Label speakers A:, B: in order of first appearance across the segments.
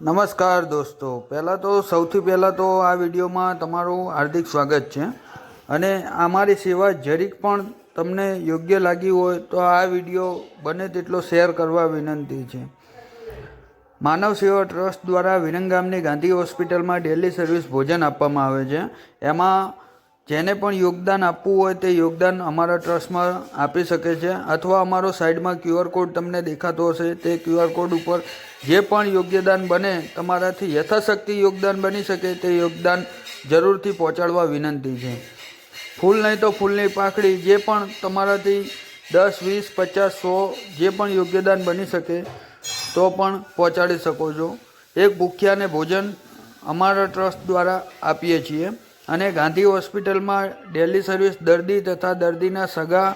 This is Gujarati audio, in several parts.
A: નમસ્કાર દોસ્તો. પહેલાં તો સૌથી પહેલાં તો આ વિડીયોમાં તમારું હાર્દિક સ્વાગત છે. અને અમારી સેવા જરીક પણ તમને યોગ્ય લાગી હોય તો આ વીડિયો બને તેટલો શેર કરવા વિનંતી છે. માનવ સેવા ટ્રસ્ટ દ્વારા વિરંગામની ગાંધી હોસ્પિટલમાં ડેલી સર્વિસ ભોજન આપવામાં આવે છે. એમાં જેને પણ યોગદાન આપવું હોય તે યોગદાન અમારા ટ્રસ્ટમાં આપી શકે છે અથવા અમારો સાઈડમાં ક્યુઆર કોડ તમને દેખાતો હશે, તે ક્યુઆર કોડ ઉપર જે પણ યોગ્યદાન બને, તમારાથી યથાશક્તિ યોગદાન બની શકે તે યોગદાન જરૂરથી પહોંચાડવા વિનંતી છે. ફૂલ નહીં તો ફૂલની પાંખડી જે પણ તમારાથી દસ, વીસ, પચાસ, સો જે પણ યોગ્યદાન બની શકે, તો પણ પહોંચાડી શકો છો. એક ભૂખ્યાને ભોજન અમારા ટ્રસ્ટ દ્વારા આપીએ છીએ. અને ગાંધી હોસ્પિટલમાં ડેલી સર્વિસ દર્દી તથા દર્દીના સગા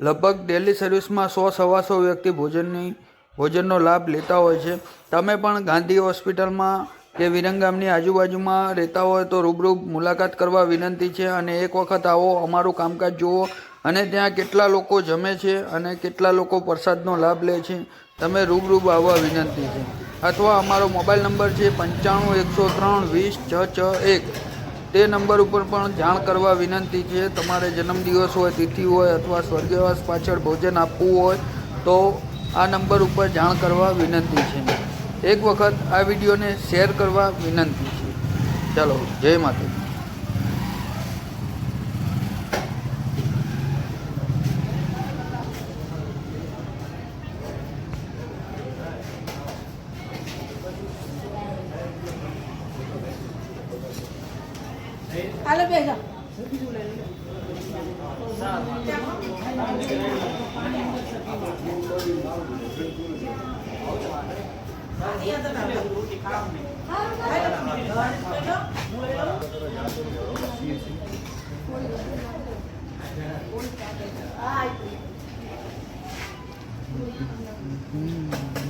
A: લગભગ ડેલી સર્વિસમાં સો સવાસો વ્યક્તિ ભોજનની, ભોજનનો લાભ લેતા હોય છે. તમે પણ ગાંધી હોસ્પિટલમાં કે વિરંગામની આજુબાજુમાં રહેતા હોય તો રૂબરૂ મુલાકાત કરવા વિનંતી છે અને એક વખત આવો, અમારું કામકાજ જુઓ અને ત્યાં કેટલા લોકો જમે છે અને કેટલા લોકો પ્રસાદનો લાભ લે છે. તમે રૂબરૂ આવવા વિનંતી છે. અથવા અમારો મોબાઈલ નંબર છે પંચાણું, એકસો ત્રણ, વીસ, છ છ, એક. તે નંબર ઉપર પણ જાણ કરવા વિનંતી છે. તમારે જન્મદિવસ હોય, તિથિ હોય અથવા સ્વર્ગવાસ પાછળ ભોજન આપવું હોય, તો આ નંબર ઉપર જાણ કરવા વિનંતી છે. એક વખત આ વિડીયોને શેર કરવા વિનંતી છે. ચાલો, જય માતાજી.
B: হ্যালো পেয়ে যাও Thank you.